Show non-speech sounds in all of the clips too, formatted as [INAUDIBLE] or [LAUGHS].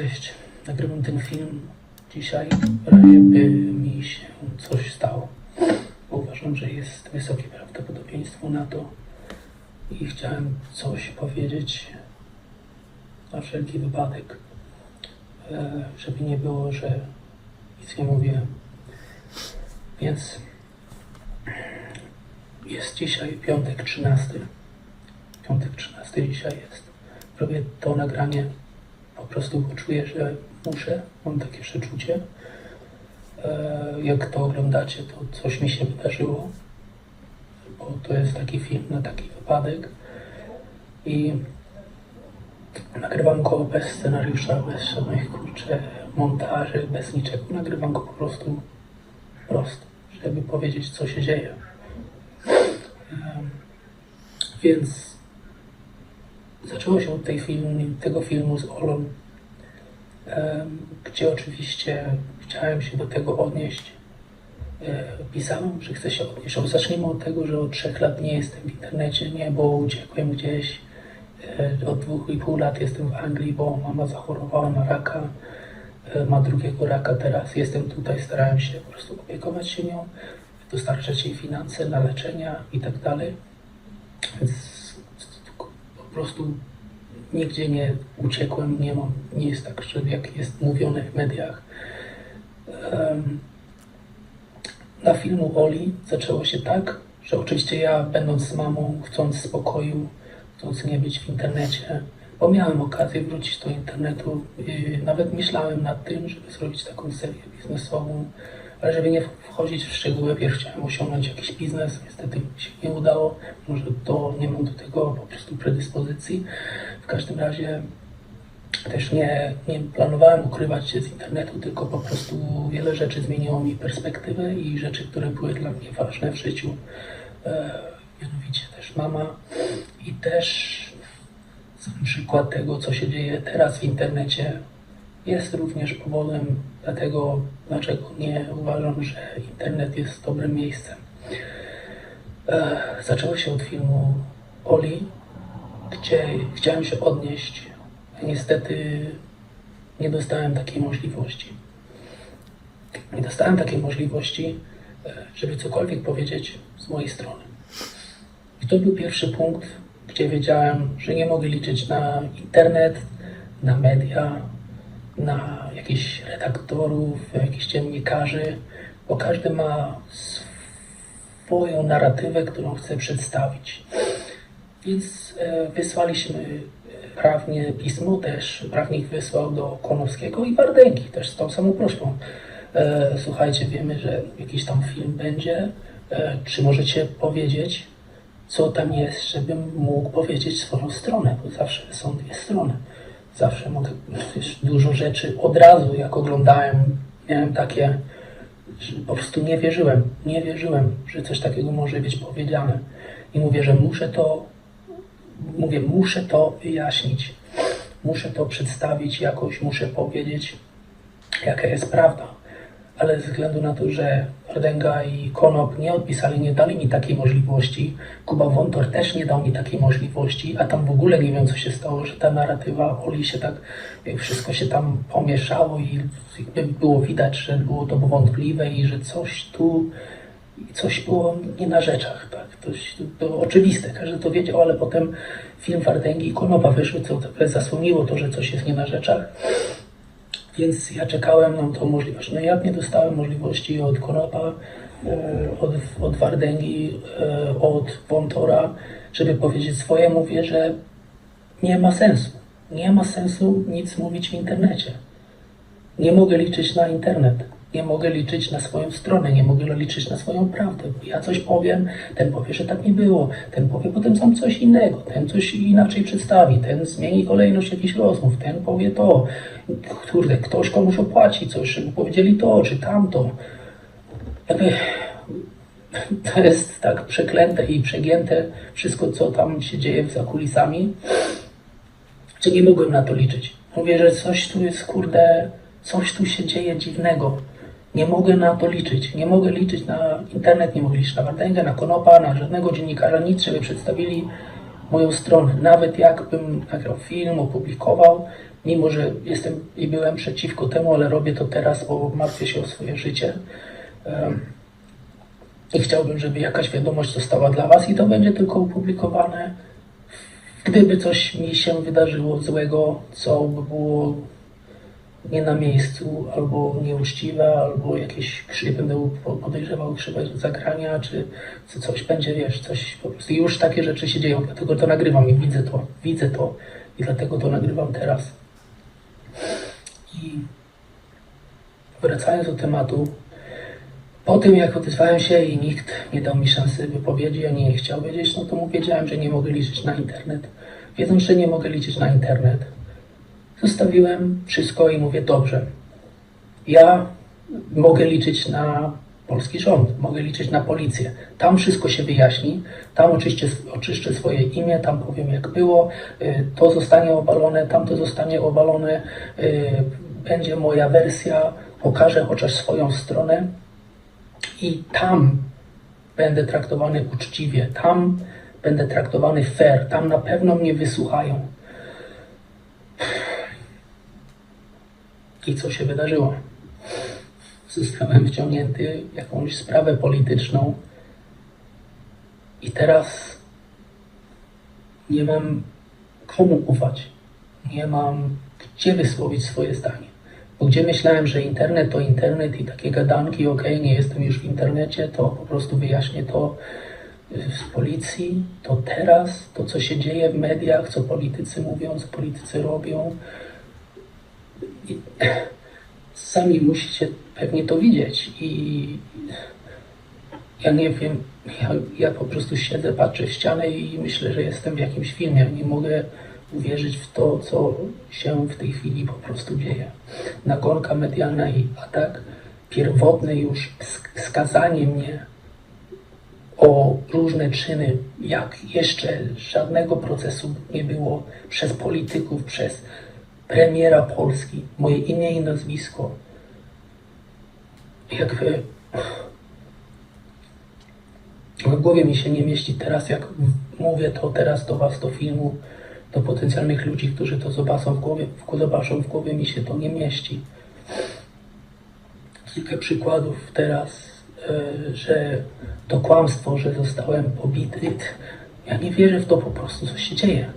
Cześć, nagrywam ten film dzisiaj, żeby mi się coś stało. Uważam, że jest wysokie prawdopodobieństwo na to i chciałem coś powiedzieć na wszelki wypadek, e, żeby nie było, że nic nie mówiłem. Więc jest dzisiaj piątek 13. Piątek 13 dzisiaj jest. Robię to nagranie po prostu bo czuję, że muszę, mam takie przeczucie. E, Jak to oglądacie, to coś mi się wydarzyło, bo to jest taki film na taki wypadek. I nagrywam go bez scenariusza, bez żadnych kurczę montaży, bez niczego. Nagrywam go po prostu prosto, żeby powiedzieć, co się dzieje. Em, Więc Zaczęło się od tej filmu, tego filmu z Olą, gdzie oczywiście chciałem się do tego odnieść. E, Pisałem, że chcę się odnieść. Zacznijmy od tego, że od trzech lat nie jestem w internecie, nie, bo uciekłem gdzieś. E, Od dwóch i pół lat jestem w Anglii, bo mama zachorowała na raka. E, Ma drugiego raka teraz. Jestem tutaj, starałem się po prostu opiekować się nią, dostarczać jej finanse na leczenia i tak dalej. Więc prostu nigdzie nie uciekłem, nie mam, nie jest tak, że jak jest mówione w mediach. Na filmu Oli zaczęło się tak, że oczywiście ja będąc mamą, chcąc spokoju, chcąc nie być w internecie, bo miałem okazję wrócić do internetu, yy, nawet myślałem nad tym, żeby zrobić taką serię biznesową, ale żeby nie wchodzić w szczegóły, pierw chciałem osiągnąć jakiś biznes, niestety się nie udało, może to nie mam do tego po prostu predyspozycji. W każdym razie też nie, nie planowałem ukrywać się z internetu, tylko po prostu wiele rzeczy zmieniło mi perspektywę i rzeczy, które były dla mnie ważne w życiu. E, mianowicie też mama i też sam przykład tego, co się dzieje teraz w internecie, jest również powodem dlatego, dlaczego nie uważam, że internet jest dobrym miejscem. E, zaczęło się od filmu Oli, gdzie chciałem się odnieść. Niestety nie dostałem takiej możliwości. Nie dostałem takiej możliwości, e, żeby cokolwiek powiedzieć z mojej strony. I to był pierwszy punkt, gdzie wiedziałem, że nie mogę liczyć na internet, na media, na jakichś redaktorów, jakichś dziennikarzy, bo każdy ma swoją narratywę, którą chce przedstawić. Więc e, wysłaliśmy e, prawnie pismo też, prawnik wysłał do Konowskiego i Wardęgi też z tą samą prośbą. E, słuchajcie, wiemy, że jakiś tam film będzie, czy możecie powiedzieć, co tam jest, żebym mógł powiedzieć swoją stronę, bo zawsze są dwie strony. Zawsze mogę, wiesz, dużo rzeczy od razu, jak oglądałem, miałem takie, po prostu nie wierzyłem, nie wierzyłem, że coś takiego może być powiedziane. I mówię, że muszę to, mówię, muszę to wyjaśnić, muszę to przedstawić jakoś, muszę powiedzieć, jaka jest prawda. Ale ze względu na to, że Rdęga i Konop nie odpisali, nie dali mi takiej możliwości, Kuba Wątor też nie dał mi takiej możliwości, a tam w ogóle nie wiem, co się stało, że ta narratywa Oli się tak, wszystko się tam pomieszało i było widać, że było to wątpliwe i że coś tu, coś było nie na rzeczach, tak, to, to oczywiste, każdy to wiedział, ale potem film Wardęgi i Konopa wyszły, co zasłoniło to, że coś jest nie na rzeczach. Więc ja czekałem na tą możliwość. No jak nie dostałem możliwości od Konopa, e, od, od Wardęgi, e, od Wątora, żeby powiedzieć swoje, mówię, że nie ma sensu. Nie ma sensu nic mówić w internecie. Nie mogę liczyć na internet. Nie mogę liczyć na swoją stronę, nie mogę liczyć na swoją prawdę. Ja coś powiem, ten powie, że tak nie było, ten powie potem sam coś innego, ten coś inaczej przedstawi, ten zmieni kolejność jakichś rozmów, ten powie to. Kurde, ktoś komuś opłaci coś, żeby powiedzieli to czy tamto. Jakby [LAUGHS] to jest tak przeklęte i przegięte wszystko, co tam się dzieje za kulisami, że nie mogłem na to liczyć. Mówię, że coś tu jest, kurde, coś tu się dzieje dziwnego. Nie mogę na to liczyć. Nie mogę liczyć na internet, nie mogę liczyć na Wardęgę, na Konopa, na żadnego dziennikarza, nic, żeby przedstawili moją stronę. Nawet jakbym nagrał film, opublikował, mimo że jestem i byłem przeciwko temu, ale robię to teraz, bo martwię się o swoje życie. Em, I chciałbym, żeby jakaś wiadomość została dla Was i to będzie tylko opublikowane. Gdyby coś mi się wydarzyło złego, co by było nie na miejscu, albo nieuczciwe, albo jakieś krzywe, będę podejrzewał krzywe zagrania, czy, czy coś będzie, wiesz, coś po prostu. Już takie rzeczy się dzieją, dlatego to nagrywam i widzę to, widzę to i dlatego to nagrywam teraz. I wracając do tematu, po tym jak odezwałem się i nikt nie dał mi szansy wypowiedzi, ani nie chciał wiedzieć, no to mu wiedziałem, że nie mogę liczyć na internet. Wiedząc, że nie mogę liczyć na internet, zostawiłem wszystko i mówię, dobrze, ja mogę liczyć na polski rząd, mogę liczyć na policję. Tam wszystko się wyjaśni, tam oczyszczę, oczyszczę swoje imię, tam powiem jak było, y, to zostanie obalone, tamto zostanie obalone, y, będzie moja wersja, pokażę chociaż swoją stronę i tam będę traktowany uczciwie, tam będę traktowany fair, tam na pewno mnie wysłuchają. I co się wydarzyło? Zostałem wciągnięty w jakąś sprawę polityczną i teraz nie mam komu ufać. Nie mam gdzie wysłowić swoje zdanie. Bo gdzie myślałem, że internet to internet i takie gadanki, okej, nie jestem już w internecie, to po prostu wyjaśnię to y, z policji, to teraz, to co się dzieje w mediach, co politycy mówią, co politycy robią. I sami musicie pewnie to widzieć i ja nie wiem, ja, ja po prostu siedzę, patrzę w ścianę i myślę, że jestem w jakimś filmie. Nie mogę uwierzyć w to, co się w tej chwili po prostu dzieje. Nagonka medialna i atak pierwotny już sk- skazanie mnie o różne czyny, jak jeszcze żadnego procesu nie było przez polityków, przez premiera Polski, moje imię i nazwisko. Jakby w głowie mi się nie mieści teraz, jak mówię to teraz do Was, do filmu, do potencjalnych ludzi, którzy to zobaczą w głowie, w, zobaczą w głowie mi się to nie mieści. Kilka przykładów teraz, e, że to kłamstwo, że zostałem pobity. Ja nie wierzę w to po prostu, co się dzieje.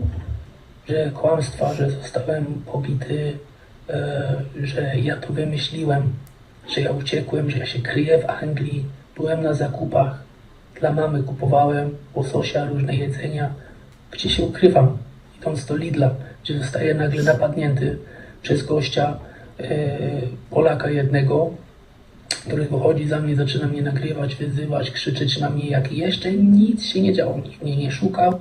Że kłamstwa, że zostałem pobity, e, że ja to wymyśliłem, że ja uciekłem, że ja się kryję w Anglii, byłem na zakupach, dla mamy kupowałem łososia, różne jedzenia. Gdzie się ukrywam? Idąc do Lidla, gdzie zostaję nagle napadnięty przez gościa e, Polaka jednego, który wychodzi za mnie, zaczyna mnie nagrywać, wyzywać, krzyczeć na mnie, jak jeszcze nic się nie działo. Nikt mnie nie szukał,